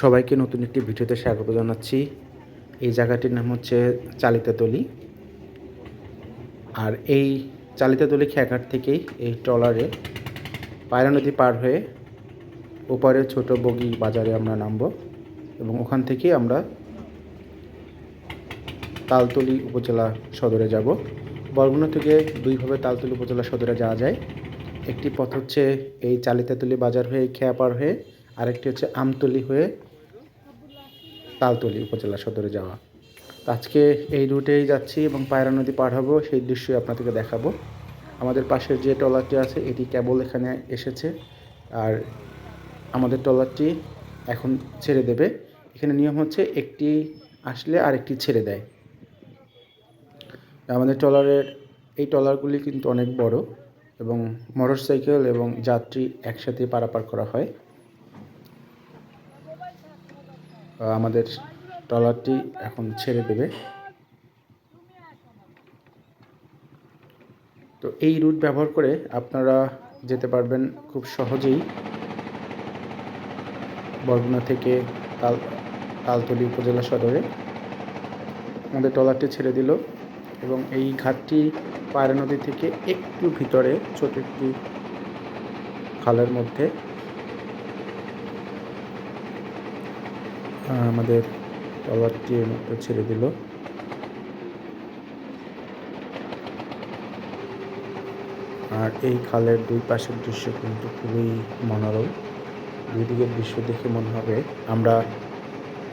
সবাইকে নতুন একটি ভিডিওতে স্বাগত জানাচ্ছি। এই জায়গাটির নাম হচ্ছে চালিতাতলি। আর এই চালিতাতলি খেয়াঘাট থেকেই এই ট্রলারে পায়রা নদী পার হয়ে ওপারে ছোট বগি বাজারে আমরা নামবো এবং ওখান থেকে আমরা তালতলি উপজেলা সদরে যাব। বরগুনা থেকে দুইভাবে তালতলি উপজেলা সদরে যাওয়া যায়। একটি পথ হচ্ছে এই চালিতাতলি বাজার হয়ে খেয়াপার হয়ে, আরেকটি হচ্ছে আমতলি হয়ে তালতলি উপজেলা সদরে যাওয়া। আজকে এই রুটেই যাচ্ছি এবং পায়রা নদী পার হব, সেই দৃশ্যই আপনাদেরকে দেখাবো। আমাদের পাশের যে ট্রলারটি আছে, এটি কেবল এখানে এসেছে। আর আমাদের ট্রলারটি এখন ছেড়ে দেবে। এখানে নিয়ম হচ্ছে একটি আসলে আরেকটি ছেড়ে দেয়। আমাদের ট্রলারের, এই ট্রলারগুলি কিন্তু অনেক বড় এবং মোটরসাইকেল এবং যাত্রী একসাথে পারাপার করা হয়। আমাদের ট্রলারটি এখন ছেড়ে দেবে। তো এই রুট ব্যবহার করে আপনারা যেতে পারবেন খুব সহজেই। বরগুনা থেকে তাল, তালতলি উপজেলা সদরে। আমাদের ট্রলারটি ছেড়ে দিল। এবং এই ঘাটটি পায়রা নদী থেকে একটু ভিতরে ছোট একটি খালের মধ্যে। আমাদের ট্রলারটি ছেড়ে দিল। আর এই খালের দুই পাশের দৃশ্য কিন্তু খুবই মনোরম। দুই দিকের দৃশ্য দেখে মনে হবে আমরা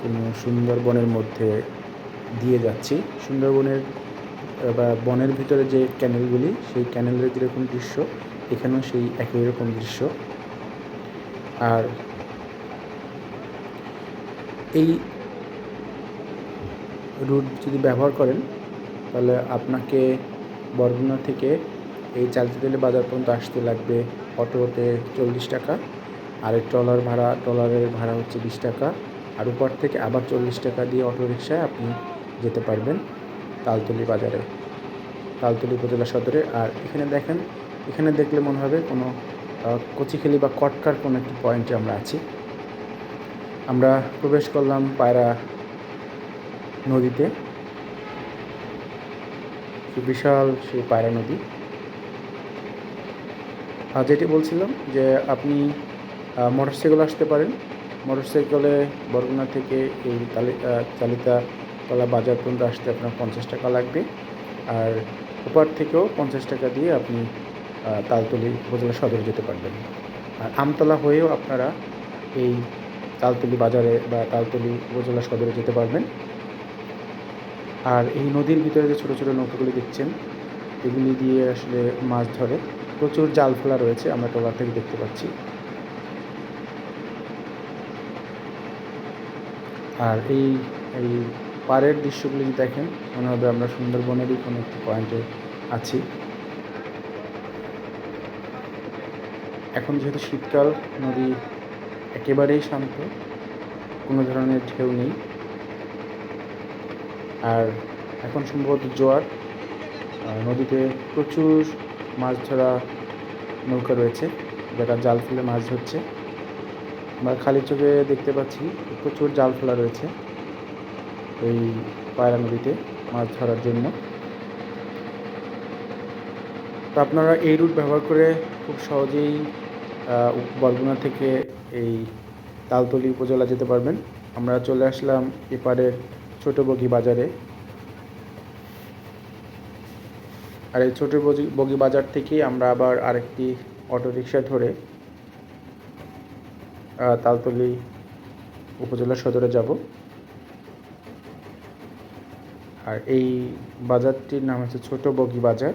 কোনো সুন্দরবনের মধ্যে দিয়ে যাচ্ছি। সুন্দরবনের বা বনের ভিতরে যে ক্যানেলগুলি, সেই ক্যানেলের যেরকম দৃশ্য, এখানেও সেই একই রকম দৃশ্য। আর এই রুট যদি ব্যবহার করেন, তাহলে আপনাকে বরগুনা থেকে এই চালতিতেলে বাজার পর্যন্ত আসতে লাগবে অটোতে চল্লিশ টাকা, আর ট্রলার ভাড়া, ট্রলারের ভাড়া হচ্ছে বিশ টাকা, আর উপর থেকে আবার চল্লিশ টাকা দিয়ে অটো রিক্সায় আপনি যেতে পারবেন। তালতলি বাজারে। তালতলি উপজেলা সদরে। আর এখানে দেখেন এখানে দেখলে মনে হবে কোনো কচিখালি বা কটকার কোনো একটি পয়েন্টে আমরা আছি। আমরা প্রবেশ করলাম পায়রা নদীতে। বিশাল সেই পায়রা নদী। আর যেটি বলছিলাম যে আপনি মোটরসাইকেল আসতে পারেন। মোটরসাইকেলে বরগুনা থেকে এই তালি আহ, চালিতা তলা বাজার পর্যন্ত আসতে আপনার পঞ্চাশ টাকা লাগবে। আর ওপার থেকেও পঞ্চাশ টাকা দিয়ে আপনি তালতলি উপজেলা সদরে যেতে পারবেন। আর আমতলা হয়েও আপনারা এই তালতলি বাজারে বা তালতলি উপজেলা সদরে যেতে পারবেন। আর এই নদীর ভিতরে যে ছোটো ছোটো নৌকাগুলি দেখছেন, এগুলি দিয়ে আসলে মাছ ধরে। প্রচুর জাল ফেলা রয়েছে, আমরা ট্রলার থেকে দেখতে পাচ্ছি। আর এই এই পাড়ের দৃশ্যগুলি যদি দেখেন, মনে হবে আমরা সুন্দরবনেরই কোনো একটি পয়েন্টে আছি। এখন যেহেতু শীতকাল, নদী একেবারেই শান্ত, কোনো ধরনের ঢেউ নেই। আর এখন সম্ভবত জোয়ার নদীতে প্রচুর মাছ ধরা নৌকা রয়েছে যারা জাল ফেলে মাছ ধরছে। আমরা খালি চোখে দেখতে পাচ্ছি, প্রচুর জাল ফেলা রয়েছে। এই পায়রা নদীতে মাছ ধরার জন্য। তো আপনারা এই রুট ব্যবহার করে খুব সহজেই বরগুনা থেকে এই তালতলি উপজেলা যেতে পারবেন। আমরা চলে আসলাম এপারের ছোট বগি বাজারে। আর এই ছোট বগি বগি বাজার থেকে আমরা আবার আরেকটি অটো রিক্সা ধরে তালতলি উপজেলা সদরে যাব। আর এই বাজারটির নাম হচ্ছে ছোট বগি বাজার।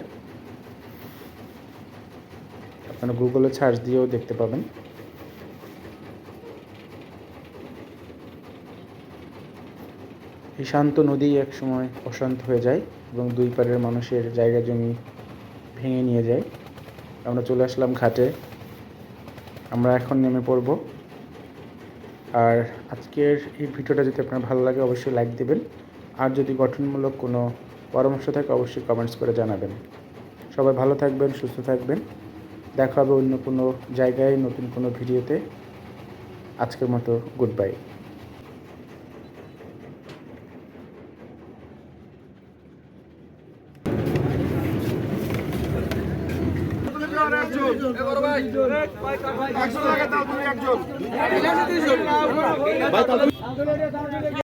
আপনারা গুগলে সার্চ দিয়েও দেখতে পাবেন। এই শান্ত নদী এক সময় অশান্ত হয়ে যায় এবং দুই পারের মানুষের জায়গা জমি ভেঙে নিয়ে যায়। আমরা চলে আসলাম ঘাটে। আমরা এখন নেমে পড়ব। আর আজকের এই ভিডিওটা যদি আপনার ভালো লাগে, অবশ্যই লাইক দেবেন। আর যদি গঠনমূলক কোনো পরামর্শ থাকে, অবশ্যই কমেন্টস করে জানাবেন। সবাই ভালো থাকবেন, সুস্থ থাকবেন। দেখা হবে অন্য কোনো জায়গায়, নতুন কোনো ভিডিওতে। আজকের মতো গুড বাই একশো